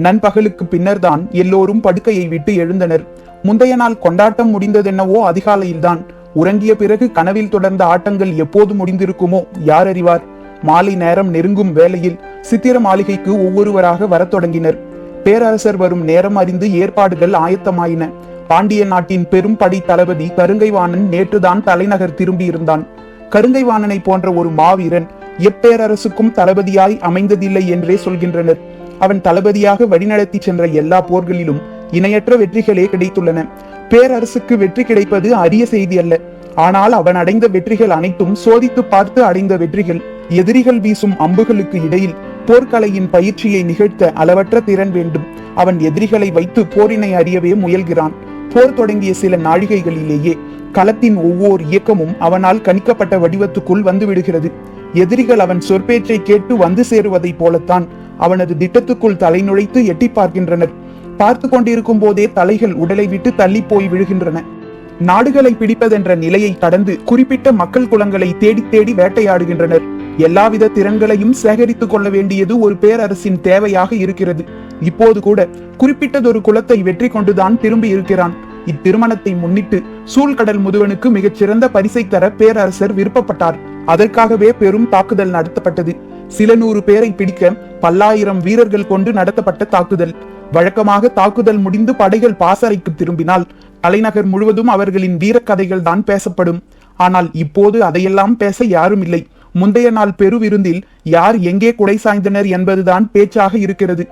நண்பகலுக்கு பின்னர்தான் எல்லோரும் படுக்கையை விட்டு எழுந்தனர். முந்தைய நாள் கொண்டாட்டம் முடிந்ததென்னவோ அதிகாலையில்தான். உறங்கிய பிறகு கனவில் தொடர்ந்த ஆட்டங்கள் எப்போது முடிந்திருக்குமோ யார் அறிவார்? மாலை நேரம் நெருங்கும் வேளையில் சித்திர மாளிகைக்கு ஒவ்வொருவராக வரத் தொடங்கினர். பேரரசர் வரும் நேரம் அறிந்து ஏற்பாடுகள் ஆயத்தமாயின. பாண்டிய நாட்டின் பெரும் படை தளபதி கருங்கைவாணன் நேற்றுதான் தலைநகர் திரும்பியிருந்தான். கருங்கைவாணனை போன்ற ஒரு மாவீரன் எப்பேரரசுக்கும் தளபதியாய் அமைந்ததில்லை என்றே சொல்கின்றனர். அவன் தளபதியாக வழிநடத்தி சென்ற எல்லா போர்களிலும் இணையற்ற வெற்றிகளே கிடைத்துள்ளன. பேரரசுக்கு வெற்றி கிடைப்பது அரிய செய்தி அல்ல. ஆனால் அவன் அடைந்த வெற்றிகள் அனைத்தும் சோதித்து பார்த்து அடைந்த வெற்றிகள். எதிரிகள் வீசும் அம்புகளுக்கு இடையில் போர்க்கலையின் பயிற்சியை நிகழ்த்த அளவற்ற திறன் வேண்டும். அவன் எதிரிகளை வைத்து போரினை அறியவே முயல்கிறான். போர் தொடங்கிய சில நாழிகைகளிலேயே களத்தின் ஒவ்வொரு இயக்கமும் அவனால் கணிக்கப்பட்ட வடிவத்துக்குள் வந்து விடுகிறது. எதிரிகள் அவன் சொற்பேச்சை கேட்டு வந்து சேருவதைப் போலத்தான் அவனது திட்டத்துக்குள் தலை நுழைத்து எட்டி பார்க்கின்றனர். பார்த்து கொண்டிருக்கும் போதே தலைகள் உடலை விட்டு தள்ளி போய் விழுகின்றன. நாடுகளை பிடிப்பதென்ற நிலையை கடந்து குறிப்பிட்ட மக்கள் குலங்களை தேடி தேடி வேட்டையாடுகின்றனர். எல்லாவித திறன்களையும் சேகரித்துக் கொள்ள வேண்டியது ஒரு பேரரசின் தேவையாக இருக்கிறது. இப்போது கூட குறிப்பிட்டதொரு குலத்தை வெற்றி கொண்டுதான் திரும்பி இருக்கிறான். இத்திருமணத்தை முன்னிட்டு சூழ்கடல் முதுவனுக்கு மிகச்சிறந்த பரிசை தர பேரரசர் விருப்பப்பட்டார். அதற்காகவே பெரும் தாக்குதல் நடத்தப்பட்டது. சில நூறு பேரை பிடிக்க பல்லாயிரம் வீரர்கள் கொண்டு நடத்தப்பட்ட தாக்குதல். வழக்கமாக தாக்குதல் முடிந்து படைகள் பாசறைக்கு திரும்பினால் தலைநகர் முழுவதும் அவர்களின் வீரக்கதைகள் தான் பேசப்படும். ஆனால் இப்போது அதையெல்லாம் பேச யாரும் இல்லை முந்தைய நாள் பெருவிருந்தில் யார் எங்கே குடை சாய்ந்தனர் என்பதுதான் பேச்சாக இருக்கிறது.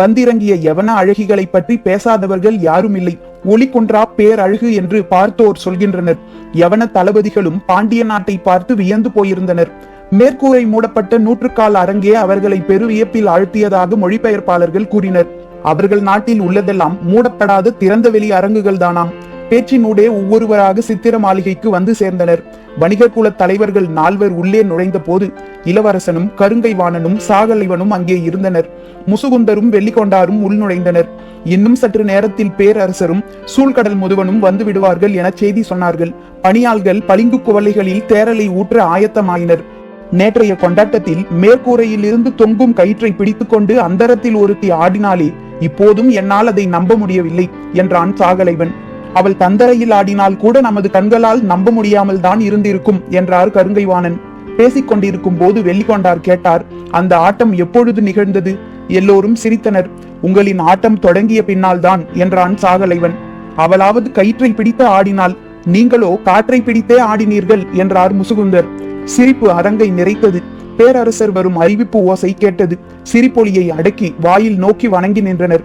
வந்திறங்கிய யவன அழகிகளை பற்றி பேசாதவர்கள் யாரும் இல்லை ஒளி குன்றா பேரழகு என்று பார்த்தோர் சொல்கின்றனர். யவன தளபதிகளும் பாண்டிய நாட்டை பார்த்து வியந்து போயிருந்தனர். மேற்கூரை மூடப்பட்ட நூற்றுக்கால் அரங்கே அவர்களை பெருவியப்பில் ஆழ்த்தியதாக மொழிபெயர்ப்பாளர்கள் கூறினர். அவர்கள் நாட்டில் உள்ளதெல்லாம் மூடப்படாத திறந்த வெளி அரங்குகள் தானாம் பேச்சினூடே ஒவ்வொருவராக சித்திர மாளிகைக்கு வந்து சேர்ந்தனர். வணிகர் குல தலைவர்கள் நால்வர் உள்ளே நுழைந்த போது இளவரசனும் கருங்கை வாணனும் சாகலைவனும் அங்கே இருந்தனர். முசுகுந்தரும் வெள்ளிக்கொண்டாரும் உள் நுழைந்தனர். இன்னும் சற்று நேரத்தில் பேரரசரும் சூழ்கடல் முதுவனும் வந்து விடுவார்கள் என செய்தி சொன்னார்கள். பணியாள்கள் பளிங்கு குவலைகளில் தேரலை ஊற்ற ஆயத்தமாயினர். நேற்றைய கொண்டாட்டத்தில் மேற்கூரையில் இருந்து தொங்கும் கயிற்றை பிடித்துக்கொண்டு அந்தரத்தில் ஒருத்தி ஆடினாலே இப்போதும் என்னால் அதை நம்ப முடியவில்லை என்றான் சாகலைவன். அவள் தந்தரையில் ஆடினால் கூட நமது கண்களால் நம்ப முடியாமல் தான் இருந்திருக்கும் என்றார் கருங்கைவாணன். பேசிக்கொண்டிருக்கும் போது வெள்ளிக்கொண்டார் கேட்டார் அந்த ஆட்டம் எப்பொழுது நிகழ்ந்தது? எல்லோரும் சிரித்தனர். உங்களின் ஆட்டம் தொடங்கிய பின்னால் தான் என்றான் சாகலைவன். அவளாவது கயிற்றை பிடித்து ஆடினாள். நீங்களோ காற்றை பிடித்தே ஆடினீர்கள் என்றார் முசுகுந்தர். சிரிப்பு அரங்கை நிறைத்தது. பேரரசர் வரும் அறிவிப்பு ஓசை கேட்டது. சிரிப்பொலியை அடக்கி வாயில் நோக்கி வணங்கி நின்றனர்.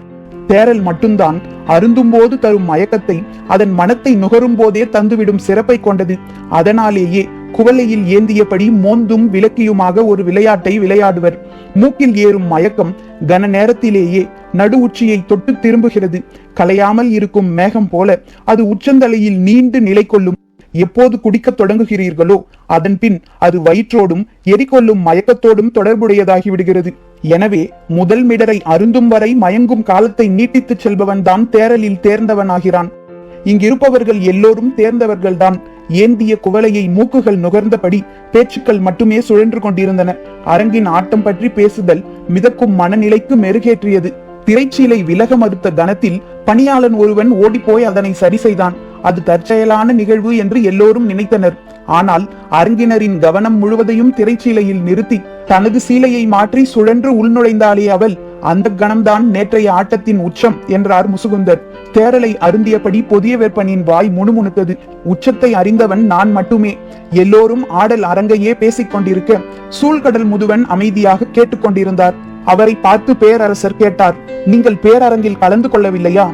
தேரல் மட்டும்தான் அருந்தும் போது தரும் மயக்கத்தை அதன் மனத்தை நுகரும் போதே தந்துவிடும் சிறப்பை கொண்டது. அதனாலேயே குவலையில் ஏந்தியபடி மோந்தும் விளக்கியுமாக ஒரு விளையாட்டை விளையாடுவர். மூக்கில் ஏறும் மயக்கம் கன நேரத்திலேயே நடு உச்சியை தொட்டு திரும்புகிறது. கலையாமல் இருக்கும் மேகம் போல அது உச்சந்தலையில் நீண்டு நிலை கொள்ளும் எப்போது குடிக்கத் தொடங்குகிறீர்களோ அதன் பின் அது வயிற்றோடும் எரிகொள்ளும் மயக்கத்தோடும் தொடர்புடையதாகி விடுகிறது எனவே முதல் மிடரை அருந்தும் வரை மயங்கும் காலத்தை நீட்டித்துச் செல்பவன் தான் தேரலில் தேர்ந்தவனாகிறான். இங்கிருப்பவர்கள் எல்லோரும் தேர்ந்தவர்கள்தான். ஏந்திய குவளையை மூக்குகள் நுகர்ந்தபடி பேச்சுக்கள் மட்டுமே சுழன்று கொண்டிருந்தன. அரங்கின் ஆட்டம் பற்றி பேசுதல் மிதக்கும் மனநிலைக்கு மெருகேற்றியது. திரைச்சீலை விலக மறுத்த கணத்தில் பணியாளன் ஒருவன் ஓடிப்போய் அதனை சரி செய்தான். அது தற்செயலான நிகழ்வு என்று எல்லோரும் நினைத்தனர். ஆனால் அரங்கினரின் கவனம் முழுவதையும் திரைச்சீலையில் நிறுத்தி தனது சீலையை மாற்றி சுழன்று உள்நுழைந்தாலே அவள். அந்த கணம்தான் நேற்றைய ஆட்டத்தின் உச்சம் என்றார் முசுகுந்தர். தேரலை அருந்தியபடி புதிய வேற்பனின் வாய் முணுமுணுத்தது. உச்சத்தை அறிந்தவன் நான் மட்டுமே. எல்லோரும் ஆடல் அரங்கையே பேசிக் கொண்டிருக்க சூழ்கடல் முதுவன் அமைதியாக கேட்டுக்கொண்டிருந்தார் அவரை பார்த்து பேரரசர் கேட்டார் நீங்கள் பேரரங்கில் கலந்து கொள்ளவில்லையா?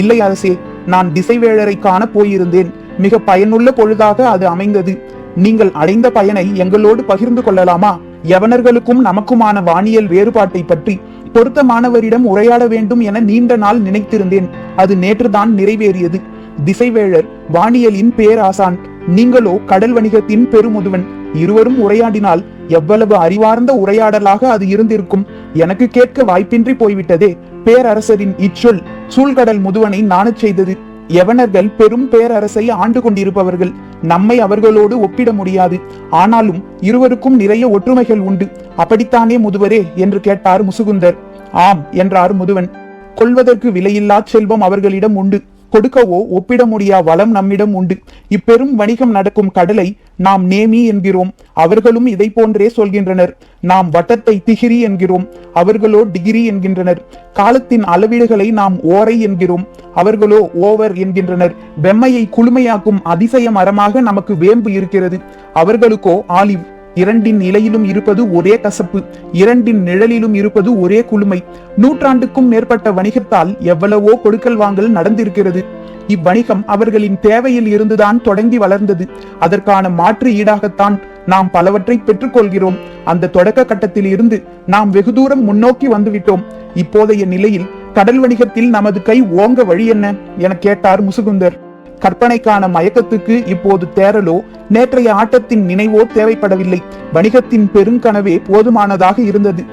இல்லை அரசே நான் திசைவேழரை காண போயிருந்தேன். மிக பயனுள்ள பொழுதாக அது அமைந்தது. நீங்கள் அடைந்த பயனை எங்களோடு பகிர்ந்து கொள்ளலாமா? யவனர்களுக்கும் நமக்குமான வானியல் வேறுபாட்டை பற்றி பொருத்தமானவரிடம் உரையாட வேண்டும் என நீண்ட நாள் நினைத்திருந்தேன். அது நேற்றுதான் நிறைவேறியது. திசைவேழர் வானியலின் பேராசான் நீங்களோ கடல் வணிகத்தின் பெருமுதுவன். இருவரும் உரையாடினால் எவ்வளவு அறிவார்ந்த உரையாடலாக அது இருந்திருக்கும். எனக்கு கேட்க வாய்ப்பின்றி போய்விட்டதே. பேரரசரின் இச்சொல். சூழ்கடல் முதுவனை நாணச் செய்தது. யவனர்கள் பெரும் பேரரசை ஆண்டு கொண்டிருப்பவர்கள் நம்மை அவர்களோடு ஒப்பிட முடியாது. ஆனாலும் இருவருக்கும் நிறைய ஒற்றுமைகள் உண்டு. அப்படித்தானே முதுவரே? என்று கேட்டார் முசுகுந்தர். ஆம் என்றார் முதுவன். கொள்வதற்கு விலையில்லா செல்வம் அவர்களிடம் உண்டு. கொடுக்கவோ ஒப்பிட முடியா வளம் நம்மிடம் உண்டு. இப்பெரும் வணிகம் நடக்கும் கடலை நாம் நேமி என்கிறோம். அவர்களும் இதை போன்றே சொல்கின்றனர். நாம் வட்டத்தை திகிரி என்கிறோம். அவர்களோ டிகிரி என்கின்றனர். காலத்தின் அளவீடுகளை நாம் ஓரை என்கிறோம். அவர்களோ ஓவர் என்கின்றனர். வெம்மையை குளுமையாக்கும் அதிசய மரமாக நமக்கு வேம்பு இருக்கிறது. அவர்களுக்கோ ஆலிவ். இரண்டின் நிலையிலும் இருப்பது ஒரே கசப்பு இரண்டின் நிழலிலும் இருப்பது ஒரே குளுமை. நூற்றாண்டுக்கும் மேற்பட்ட வணிகத்தால் எவ்வளவோ கொடுக்கல் வாங்கல் நடந்திருக்கிறது. இவ்வணிகம் அவர்களின் தேவையில் இருந்துதான் தொடங்கி வளர்ந்தது. அதற்கான மாற்று ஈடாகத்தான் நாம் பலவற்றை பெற்றுக்கொள்கிறோம். அந்த தொடக்க கட்டத்தில் இருந்து நாம் வெகு தூரம் முன்னோக்கி வந்துவிட்டோம். இப்போதைய நிலையில் கடல் வணிகத்தில் நமது கை ஓங்க வழி என்ன? என கேட்டார் முசுகுந்தர். கற்பனைக்கான மயக்கத்துக்கு இப்போது தேரலோ நேற்றைய ஆட்டத்தின் நினைவோ தேவைப்படவில்லை. வணிகத்தின் பெருங்கனவே போதுமானதாக இருந்தது.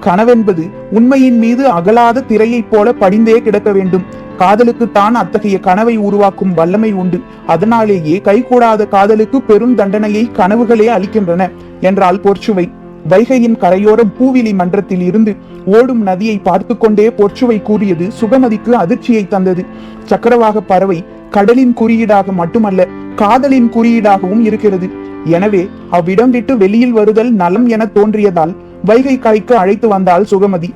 கனவென்பது உண்மையின் மீது அகலாத திரையைப் போல படிந்தே கிடக்க வேண்டும். காதலுக்குத்தான் அத்தகைய கனவை உருவாக்கும் வல்லமை உண்டு. அதனாலேயே கைகூடாத காதலுக்கு பெரும் தண்டனையை கனவுகளே அளிக்கின்றன என்றால் போர்ச்சுவை வைகையின் கரையோரம் பூவிலி மன்றத்தில் இருந்து ஓடும் நதியை பார்த்து கொண்டே போர்ச்சுவை கூறியது சுகமதிக்கு அதிர்ச்சியை தந்தது. சக்கரவாக பறவை கடலின் குறியீடாக மட்டுமல்ல காதலின் குறியீடாகவும் இருக்கிறது. எனவே அவ்விடம் விட்டு வெளியில் வருதல் நலம் என தோன்றியதால் வைகை கரைக்கு அழைத்து வந்தாள் சுகமதி.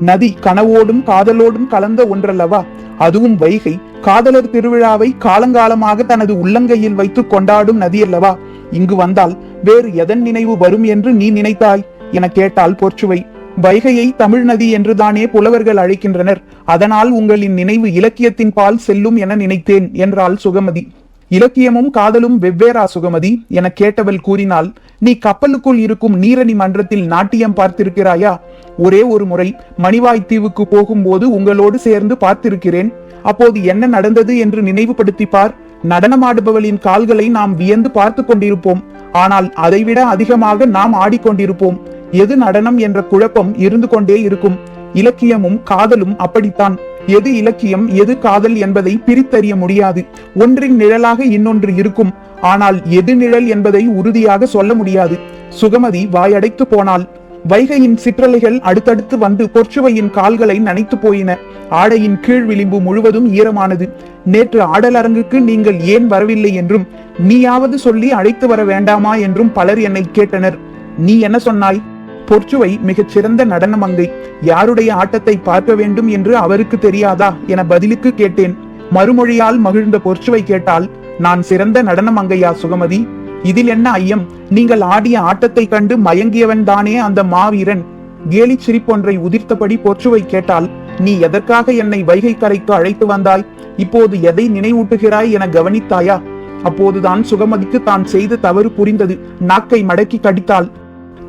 நதி கனவோடும் காதலோடும் கலந்த ஒன்றல்லவா? அதுவும் வைகை காதலர் திருவிழாவை காலங்காலமாக தனது உள்ளங்கையில் வைத்து கொண்டாடும் நதி அல்லவா இங்கு வந்தால் வேறு எதன் நினைவு வரும் என்று நீ நினைத்தாய்? என கேட்டாள் போர்ச்சுவை வைகையை தமிழ் நதி என்றுதானே புலவர்கள் அழைக்கின்றனர். அதனால் உங்களின் நினைவு இலக்கியத்தின் பால் செல்லும் என நினைத்தேன் என்றாள் சுகமதி. இலக்கியமும் காதலும் வெவ்வேறா சுகமதி என கேட்டவள் கூறினால் நீ கப்பலுக்குள் இருக்கும் நீரணி மன்றத்தில் நாட்டியம் பார்த்திருக்கிறாயா? ஒரே ஒரு முறை மணிவாய் தீவுக்கு போகும்போது உங்களோடு சேர்ந்து பார்த்திருக்கிறேன். அப்போது என்ன நடந்தது என்று நினைவுபடுத்தி பார். நடனமாடுபவளின் கால்களை நாம் வியந்து பார்த்து கொண்டிருப்போம். ஆனால் அதைவிட அதிகமாக நாம் ஆடிக்கொண்டிருப்போம். எது நடனம் என்ற குழப்பம் இருந்து கொண்டே இருக்கும். இலக்கியமும் காதலும் அப்படித்தான். எது இலக்கியம் எது காதல் என்பதை பிரித்தறிய முடியாது. ஒன்றின் நிழலாக இன்னொன்று இருக்கும். ஆனால் எது நிழல் என்பதை உறுதியாக சொல்ல முடியாது. சுகமதி வாயடைத்து போனாள். வைகையின் சிற்றலைகள் அடுத்தடுத்து வந்து பொற்சுவையின் கால்களை நனைத்து போயின. ஆடையின் கீழ் விளிம்பு முழுவதும் ஈரமானது. நேற்று ஆடலரங்குக்கு நீங்கள் ஏன் வரவில்லை என்றும் நீயாவது சொல்லி அழைத்து வர வேண்டாமா என்றும் பலர் என்னை கேட்டனர். நீ என்ன சொன்னாய்? பொற்சுவை மிகச் சிறந்த நடன மங்கை யாருடைய ஆட்டத்தை பார்க்க வேண்டும் என்று அவருக்கு தெரியாதா என பதிலுக்கு கேட்டேன். மறுமொழியால் மகிழ்ந்த பொற்சுவை கேட்டால் நான் சிறந்த நடன மங்கையா சுகமதி? இதில் என்ன ஐயம்? நீங்கள் ஆடிய ஆட்டத்தை கண்டு மயங்கியவன் தானே அந்த மாவீரன். கேலி சிரிப்பொன்றை உதிர்த்தபடி பொற்சுவை கேட்டால் நீ எதற்காக என்னை வைகை கரைக்கு அழைத்து வந்தாய்? இப்போது எதை நினைவூட்டுகிறாய் என கவனித்தாயா? அப்போதுதான் சுகமதிக்கு தான் செய்த தவறு புரிந்தது. நாக்கை மடக்கி கடித்தாள்.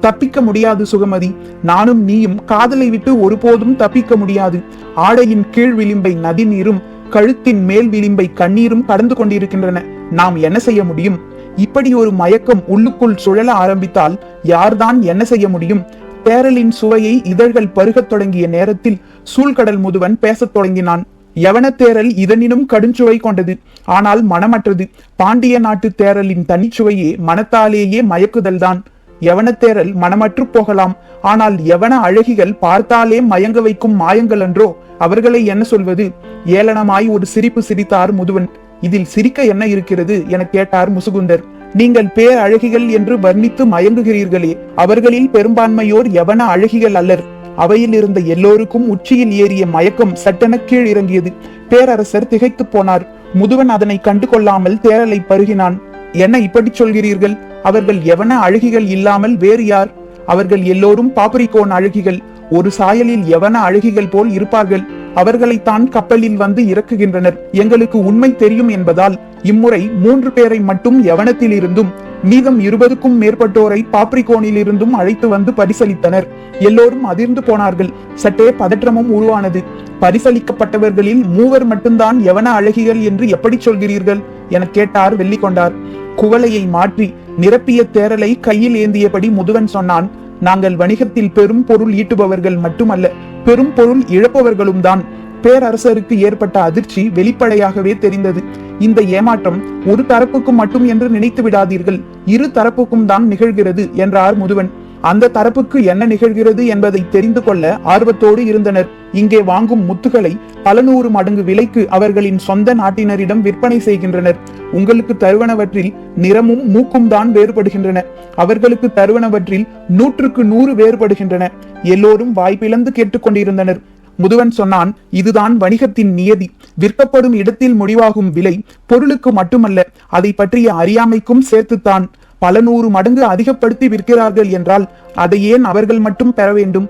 தப்பிக்க முடியாது சுகமதி. நானும் நீயும் காதலை விட்டு ஒருபோதும் தப்பிக்க முடியாது. ஆடையின் கீழ் விளிம்பை நதிநீரும் கழுத்தின் மேல் விளிம்பை கண்ணீரும் கடந்து கொண்டிருக்கின்றன. நாம் என்ன செய்ய முடியும்? இப்படி ஒரு மயக்கம் உள்ளுக்குள் சுழல ஆரம்பித்தால் யார்தான் என்ன செய்ய முடியும்? தேரலின் சுவையை இதழ்கள் பருகத் தொடங்கிய நேரத்தில் சூழ்கடல் முதுவன் பேசத் தொடங்கினான். யவனத்தேரல் இதனினும் கடுஞ்சுவை கொண்டது. ஆனால் மனமற்றது. பாண்டிய நாட்டு தேரலின் தனிச்சுவையே மனத்தாலேயே மயக்குதல்தான். யவனத்தேரல் மனமற்று போகலாம். ஆனால் யவன அழகிகள் பார்த்தாலே மயங்க வைக்கும் மாயங்கள் என்றோ அவர்களை என்ன சொல்வது? ஏளனமாய் ஒரு சிரிப்பு சிரித்தார் முதுவன். இதில் சிரிக்க என்ன இருக்கிறது என கேட்டார் முசுகுந்தர். நீங்கள் பேர் அழகிகள் என்று வர்ணித்து மயங்குகிறீர்களே அவர்களில் பெரும்பான்மையோர் யவன அழகிகள் அல்லர்? அவையில் இருந்த எல்லோருக்கும் உச்சியில் ஏறிய மயக்கம் சட்டென கீழ் இறங்கியது பேரரசர் திகைத்து போனார். முதுவன் அதனை கண்டு கொள்ளாமல் தேரலை பருகினான். என்ன இப்படி சொல்கிறீர்கள்? அவர்கள் எவன அழகிகள் இல்லாமல் வேறு யார்? அவர்கள் எல்லோரும் பாப்பரிகோன் அழகிகள். ஒரு சாயலில் எவன அழகிகள் போல் இருப்பார்கள்? அவர்களைத்தான் கப்பலில் வந்து இறக்குகின்றனர். எங்களுக்கு உண்மை தெரியும் என்பதால் இம்முறை மூன்று பேரை மட்டும் யவனத்தில் இருந்தும் மீதம் இருபதுக்கும் மேற்பட்டோரை பாப்ரிகோனில் இருந்தும் அழைத்து வந்து பரிசளித்தனர். எல்லோரும் அதிர்ந்து போனார்கள். சற்றே பதற்றமும் உருவானது. பரிசளிக்கப்பட்டவர்களில் மூவர் மட்டும்தான் எவன அழகிகள் என்று எப்படி சொல்கிறீர்கள்? என கேட்டார் வெள்ளிக்கொண்டார். குவளையை மாற்றி நிரப்பிய தேரலை கையில் ஏந்தியபடி முதுவன் சொன்னான் நாங்கள் வணிகத்தில் பெரும் பொருள் ஈட்டுபவர்கள் மட்டுமல்ல பெரும் பொருள் இழப்பவர்களும் தான். பேரரசருக்கு ஏற்பட்ட அதிர்ச்சி வெளிப்படையாகவே தெரிந்தது. இந்த ஏமாற்றம் ஒரு தரப்புக்கும் மட்டும் என்று நினைத்து விடாதீர்கள். இரு தரப்புக்கும் தான் நிகழ்கிறது என்றார் முதுவன். அந்த தரப்புக்கு என்ன நிகழ்கிறது என்பதை தெரிந்து கொள்ள ஆர்வத்தோடு இருந்தனர். இங்கே வாங்கும் முத்துகளை பல நூறு மடங்கு விலைக்கு அவர்களின் சொந்த நாட்டினரிடம் விற்பனை செய்கின்றனர். உங்களுக்கு தருவனவற்றில் நிறமும் மூக்கும் தான் வேறுபடுகின்றன. அவர்களுக்கு தருவனவற்றில் நூற்றுக்கு நூறு வேறுபடுகின்றன. எல்லோரும் வாய்ப்பிழந்து கேட்டுக்கொண்டிருந்தனர். முதுவன் சொன்னான் இதுதான் வணிகத்தின் நியதி. விற்கப்படும் இடத்தில் முடிவாகும் விலை பொருளுக்கு மட்டுமல்ல அதை பற்றிய அறியாமைக்கும் சேர்த்துத்தான். பல நூறு மடங்கு அதிகப்படுத்தி விற்கிறார்கள் என்றால் அதை ஏன் அவர்கள் மட்டும் பெற வேண்டும்?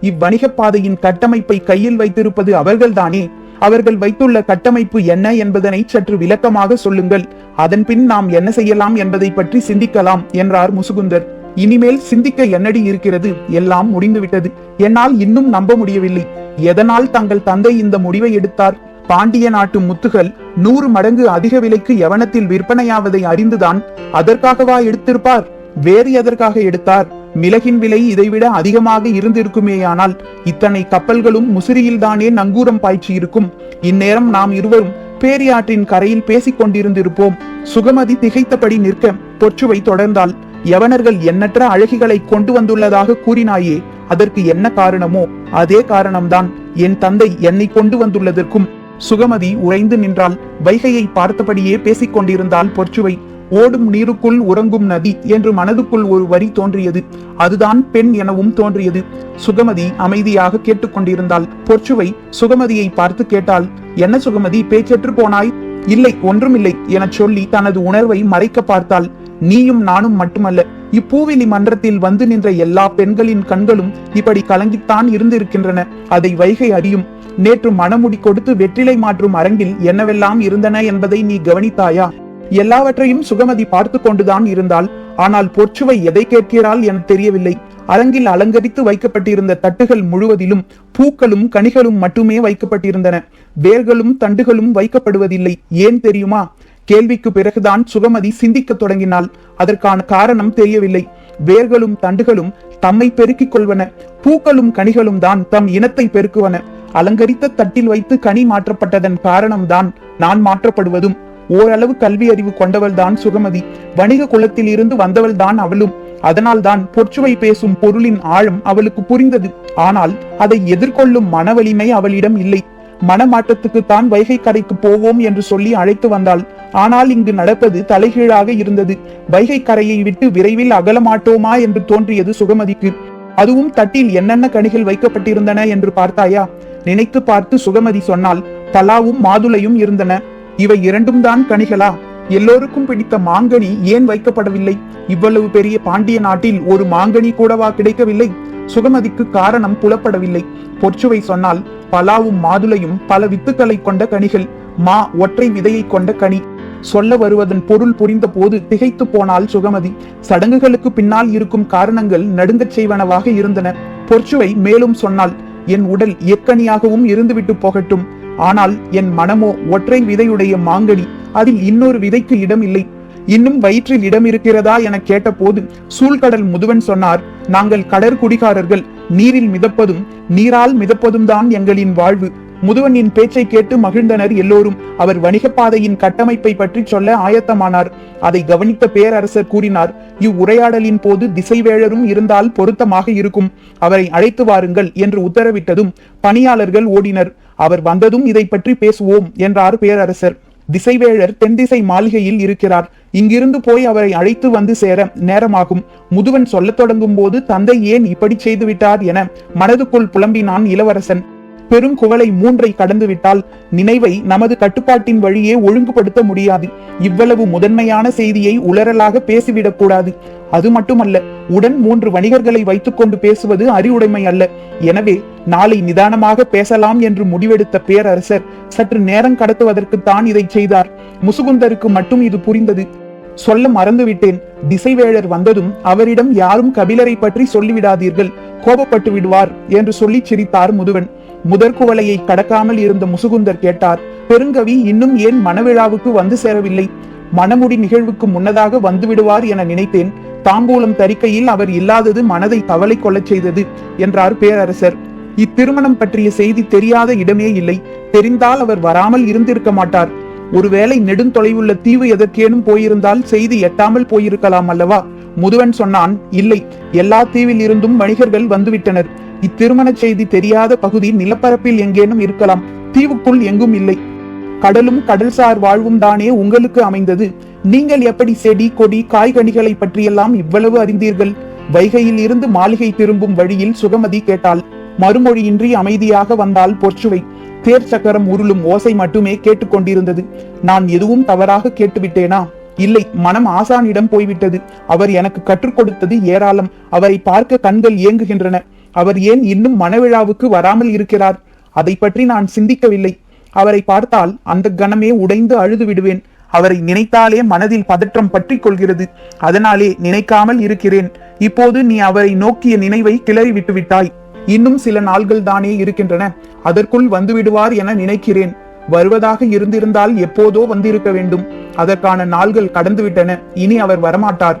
இவ்வணிக பாதையின் கட்டமைப்பை கையில் வைத்திருப்பது அவர்கள்தானே? அவர்கள் வைத்துள்ள கட்டமைப்பு என்ன என்பதனை சற்று விளக்கமாக சொல்லுங்கள். அதன் பின் நாம் என்ன செய்யலாம் என்பதை பற்றி சிந்திக்கலாம் என்றார் முசுகுந்தர். இனிமேல் சிந்திக்க என்னடி இருக்கிறது? எல்லாம் முடிந்துவிட்டது. என்னால் இன்னும் நம்ப முடியவில்லை. எதனால் தங்கள் தந்தை இந்த முடிவை எடுத்தார்? பாண்டிய நாட்டு முத்துகள் நூறு மடங்கு அதிக விலைக்கு யவனத்தில் விற்பனையாவதை அறிந்துதான் அதற்காகவா எடுத்திருப்பார்? வேறு எதற்காக எடுத்தார்? மிளகின் விலை இதைவிட அதிகமாக இருந்திருக்குமேயானால் இத்தனை கப்பல்களும் முசிறியில்தானே நங்கூரம் பாய்ச்சி இருக்கும் இந்நேரம் நாம் இருவரும் பேரியாற்றின் கரையில் பேசிக் கொண்டிருந்திருப்போம். சுகமதி திகைத்தபடி நிற்க பொற்றுவை தொடர்ந்தால் யவனர்கள் எண்ணற்ற அழகிகளை கொண்டு வந்துள்ளதாக கூறினாயே அதற்கு என்ன காரணமோ? அதே காரணம்தான் என் தந்தை என்னை கொண்டு வந்துள்ளதற்கும் சுகமதி உறைந்து நின்றாள். வைகையை பார்த்தபடியே பேசிக் கொண்டிருந்தால் பொற்சுவை. ஓடும் நீருக்குள் உறங்கும் நதி என்று மனதுக்குள் ஒரு வரி தோன்றியது. அதுதான் பெண் எனவும் தோன்றியது. சுகமதி அமைதியாக கேட்டுக்கொண்டிருந்தாள் பொற்சுவை சுகமதியை பார்த்து கேட்டாள். என்ன சுகமதி பேச்சற்று போனாய்? இல்லை ஒன்றுமில்லை எனச் சொல்லி தனது உணர்வை மறைக்க பார்த்தாள். நீயும் நானும் மட்டுமல்ல. இப்பூவிலி மன்றத்தில் வந்து நின்ற எல்லா பெண்களின் கண்களும் இப்படி கலங்கித்தான் இருந்திருக்கின்றன. அதை வைகை அறியும். நேற்று மணமுடி கொடுத்து வெற்றிலை மாற்றும் அரங்கில் என்னவெல்லாம் இருந்தன என்பதை நீ கவனித்தாயா? எல்லாவற்றையும் சுகமதி பார்த்து கொண்டுதான் இருந்தாள். ஆனால் பொற்சுவை எதை கேட்கிறாள் என தெரியவில்லை. அரங்கில் அலங்கரித்து வைக்கப்பட்டிருந்த தட்டுகள் முழுவதிலும் பூக்களும் கனிகளும் மட்டுமே வைக்கப்பட்டிருந்தன. வேர்களும் தண்டுகளும் வைக்கப்படுவதில்லை. ஏன் தெரியுமா? கேள்விக்கு பிறகுதான் சுகமதி சிந்திக்க தொடங்கினாள். அதற்கான காரணம் தெரியவில்லை. வேர்களும் தண்டுகளும் தம்மை பெருக்கிக் கொள்வன. பூக்களும் கனிகளும் தான் தம் இனத்தை பெருக்குவன. அலங்கரித்த தட்டில் வைத்து கனி மாற்றப்பட்டதன் காரணம்தான் நான் மாற்றப்படுவதும். ஓரளவு கல்வி அறிவு கொண்டவள்தான் சுகமதி. வணிக குலத்தில் இருந்து வந்தவள்தான் அவளும். அதனால்தான் பொற்சுவை பேசும் பொருளின் ஆழம் அவளுக்கு புரிந்தது. ஆனால் அதை எதிர்கொள்ளும் மன வலிமை அவளிடம் இல்லை. மனமாட்டத்துக்கு தான் வைகை கரைக்கு போவோம் என்று சொல்லி அழைத்து வந்தாள். ஆனால் இங்கு நடப்பது தலைகீழாக இருந்தது. வைகை கரையை விட்டு விரைவில் அகலமாட்டோமா என்று தோன்றியது சுகமதிக்கு. அதுவும் தட்டில் என்னென்ன கனிகள் வைக்கப்பட்டிருந்தன என்று பார்த்தாயா? நினைத்து பார்த்து சுகமதி சொன்னால் தலாவும் மாதுளையும் இருந்தன. இவை இரண்டும் தான் கனிகளா? எல்லோருக்கும் பிடித்த மாங்கனி ஏன் வைக்கப்படவில்லை? இவ்வளவு பெரிய பாண்டிய நாட்டில் ஒரு மாங்கனி கூடவா கிடைக்கவில்லை? சுகமதிக்கு காரணம் புலப்படவில்லை. பொற்சுவை சொன்னால் பலாவும் மாதுளையும் பல வித்துக்களை கொண்ட கனிகள் மா ஒற்றை விதையை கொண்ட கனி. சொல்ல வருவதன் பொருள் புரிந்த போது திகைத்து போனால் சுகமதி. சடங்குகளுக்கு பின்னால் இருக்கும் காரணங்கள் நடுங்கச் செய்வனவாக இருந்தன. பொற்சுவை மேலும் சொன்னால் என் உடல் எக்கனியாகவும் இருந்துவிட்டு போகட்டும். ஆனால் என் மனமோ ஒற்றை விதையுடைய மாங்கனி அதில் இன்னொரு விதைக்கு இடம் இல்லை இன்னும் வயிற்றில் இடம் இருக்கிறதா என கேட்டபோது சூழ்கடல் முதுவன் சொன்னார் நாங்கள் கடற்குடிகாரர்கள் நீரில் மிதப்பதும் நீரால் மிதப்பதும் தான் எங்களின் வாழ்வு முதுவனின் பேச்சை கேட்டு மகிழ்ந்தனர் எல்லோரும். அவர் வணிகப் பாதையின் கட்டமைப்பை பற்றி சொல்ல ஆயத்தமானார். அதை கவனித்த பேரரசர் கூறினார் இவ்வுரையாடலின் போது திசைவேழரும் இருந்தால் பொருத்தமாக இருக்கும். அவரை அழைத்து வாருங்கள் என்று உத்தரவிட்டதும் பணியாளர்கள் ஓடினர். அவர் வந்ததும் இதை பற்றி பேசுவோம் என்றார் பேரரசர். திசைவேழர் தென்திசை மாளிகையில் இருக்கிறார். இங்கிருந்து போய் அவரை அழைத்து வந்து சேர நேரமாகும். முதுவன் சொல்லத் தொடங்கும் போது தந்தை ஏன் இப்படி செய்து விட்டார் என மனதுக்குள் புலம்பினான் இளவரசன். பெருங்குவளை மூன்றை கடந்துவிட்டால் நினைவை நமது கட்டுப்பாட்டின் வழியே ஒழுங்குபடுத்த முடியாது. இவ்வளவு முதன்மையான செய்தியை உளறலாக பேசிவிடக் கூடாது. அது மட்டுமல்ல உடன் மூன்று வணிகர்களை வைத்துக்கொண்டு பேசுவது அறிவுடைமை அல்ல. எனவே நாளை நிதானமாக பேசலாம் என்று முடிவெடுத்த பேரரசர் சற்று நேரம் கடத்துவதற்கு தான் இதை செய்தார். முசுகுந்தருக்கு மட்டும் இது புரிந்தது. சொல்ல மறந்துவிட்டேன். திசைவேழர் வந்ததும் அவரிடம் யாரும் கபிலரை பற்றி சொல்லிவிடாதீர்கள். கோபப்பட்டு விடுவார் என்று சொல்லி சிரித்தார் முதுவன் முதற்குவலையை கடக்காமல் இருந்த முசுகுந்தர் கேட்டார் பெருங்கவி இன்னும் ஏன் மணவிழாவுக்கு வந்து சேரவில்லை? மணமுடி நிகழ்வுக்கு முன்னதாக வந்து விடுவார் என நினைத்தேன். தாம்பூலம் தரிக்கையில் அவர் இல்லாதது மனதை கவலை கொள்ளச் செய்தது என்றார் பேரரசர். இத்திருமணம் பற்றிய செய்தி தெரியாத இடமே இல்லை. தெரிந்தால் அவர் வராமல் இருந்திருக்க மாட்டார். ஒருவேளை நெடுந்தொலைவுள்ள தீவு எதற்கேனும் போயிருந்தால் செய்தி எட்டாமல் போயிருக்கலாம் அல்லவா? முதுவன் சொன்னான் இல்லை எல்லா தீவில் இருந்தும் வணிகர்கள் வந்துவிட்டனர். இத்திருமண செய்தி தெரியாத பகுதி நிலப்பரப்பில் எங்கேனும் இருக்கலாம். தீவுக்குள் எங்கும் இல்லை. கடலும் கடல்சார் வாழ்வும் தானே உங்களுக்கு அமைந்தது. நீங்கள் எப்படி செடி கொடி காய்கனிகளை பற்றியெல்லாம் இவ்வளவு அறிந்தீர்கள்? வைகையில் இருந்து மாளிகை திரும்பும் வழியில் சுகமதி கேட்டாள். மறுமொழியின்றி அமைதியாக வந்தால் பொற்சுவை தேர் சக்கரம் உருளும் ஓசை மட்டுமே கேட்டுக்கொண்டிருந்தது. நான் எதுவும் தவறாக கேட்டுவிட்டேனா? இல்லை மனம் ஆசானிடம் போய்விட்டது. அவர் எனக்கு கற்றுக் கொடுத்தது ஏராளம். அவரை பார்க்க கண்கள் ஏங்குகின்றன. அவர் ஏன் இன்னும் மனவிழாவுக்கு வராமல் இருக்கிறார்? அதை பற்றி நான் சிந்திக்கவில்லை. அவரை பார்த்தால் அந்த கணமே உடைந்து அழுது விடுவேன். அவரை நினைத்தாலே மனதில் பதற்றம் பற்றி கொள்கிறது. அதனாலே நினைக்காமல் இருக்கிறேன். இப்போது நீ அவரை நோக்கிய நினைவை கிளறி விட்டுவிட்டாய். இன்னும் சில நாள்கள் தானே இருக்கின்றன. அதற்குள் வந்து விடுவார் என நினைக்கிறேன். வருவதாக இருந்திருந்தால் எப்போதோ வந்திருக்க வேண்டும். அதற்கான நாள்கள் கடந்துவிட்டன. இனி அவர் வரமாட்டார்.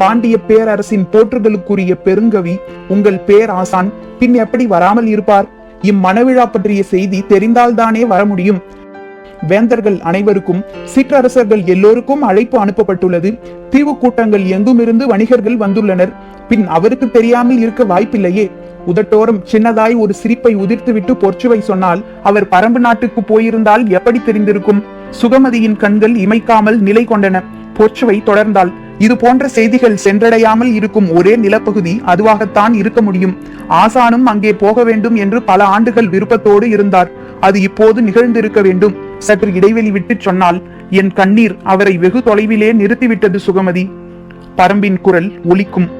பாண்டிய பேரரசின் போற்றுதலுக்குரிய பெருங்கவி உங்கள் பேராசான் பின் எப்படி வராமல் இருப்பார்? இம்மனவிழா பற்றிய செய்தி தெரிந்தால்தானே வர முடியும். வேந்தர்கள் அனைவருக்கும் சிற்றரசர்கள் எல்லோருக்கும் அழைப்பு அனுப்பப்பட்டுள்ளது. தீவு கூட்டங்கள் எங்குமிருந்து வணிகர்கள் வந்துள்ளனர். பின் அவருக்கு தெரியாமல் இருக்க வாய்ப்பில்லையே. உதட்டோரம் சின்னதாய் ஒரு சிரிப்பை உதிர்த்துவிட்டு பொற்சுவை சொன்னால் அவர் பரம்பு நாட்டுக்கு போயிருந்தால் எப்படி தெரிந்திருக்கும்? சுகமதியின் கண்கள் இமைக்காமல் நிலை கொண்டன. பொற்சுவை தொடர்ந்தாள். இது போன்ற செய்திகள் சென்றடையாமல் இருக்கும் ஒரே நிலப்பகுதி அதுவாகத்தான் இருக்க முடியும். ஆசானும் அங்கே போக வேண்டும் என்று பல ஆண்டுகள் விருப்பத்தோடு இருந்தார். அது இப்போது நிகழ்ந்திருக்க வேண்டும். சற்று இடைவெளி விட்டு சொன்னால் என் கண்ணீர் அவரை வெகு தொலைவிலே நிறுத்திவிட்டது சுகமதி. பரம்பின் குரல் ஒலிக்கும்.